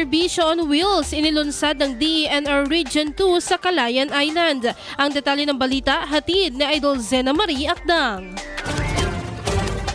Serbisyo on Wheels inilunsad ng DENR Region 2 sa Calayan Island. Ang detalye ng balita hatid ni Idol Zena Marie Akdang.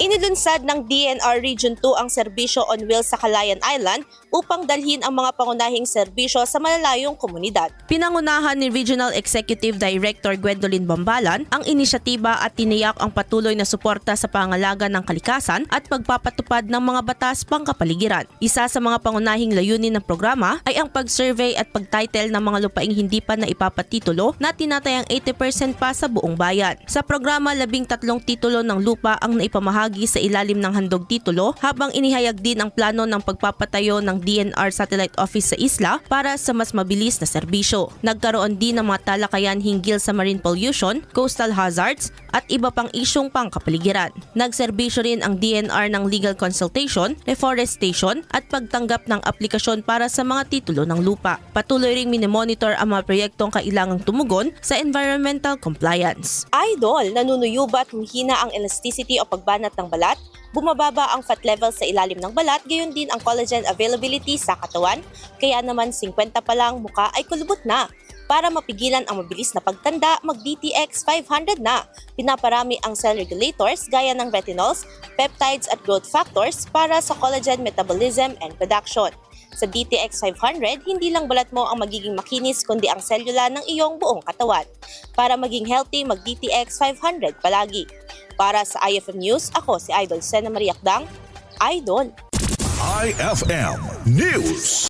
Inilunsad ng DNR Region 2 ang serbisyo on wheels sa Calayan Island upang dalhin ang mga pangunahing serbisyo sa malalayong komunidad. Pinangunahan ni Regional Executive Director Gwendolyn Bambalan ang inisyatiba at tiniyak ang patuloy na suporta sa pangalaga ng kalikasan at pagpapatupad ng mga batas pangkapaligiran. Isa sa mga pangunahing layunin ng programa ay ang pag-survey at pag-title ng mga lupaing hindi pa na ipapatitulo na tinatayang 80% pa sa buong bayan. Sa programa, labing tatlong titulo ng lupa ang naipamahagi sa ilalim ng handog titulo habang inihayag din ang plano ng pagpapatayo ng DNR Satellite Office sa isla para sa mas mabilis na serbisyo. Nagkaroon din ng mga talakayan hinggil sa marine pollution, coastal hazards at iba pang isyong pangkapaligiran. Nagserbisyo rin ang DNR ng legal consultation, reforestation at pagtanggap ng aplikasyon para sa mga titulo ng lupa. Patuloy ring minemonitor ang mga proyektong kailangang tumugon sa environmental compliance. Idol, nanunuyo ba at humihina ang elasticity o pagbanat ng balat? Bumababa ang fat level sa ilalim ng balat, gayon din ang collagen availability sa katawan, kaya naman 50 pa lang muka ay kulubot na. Para mapigilan ang mabilis na pagtanda, mag-DTX 500 na. Pinaparami ang cell regulators gaya ng retinols, peptides at growth factors para sa collagen metabolism and production. Sa DTX 500, hindi lang balat mo ang magiging makinis kundi ang selula ng iyong buong katawan. Para maging healthy, mag-DTX 500 palagi. Para sa IFM News, ako si Idol Sena Maria Akdang, Idol. IFM News.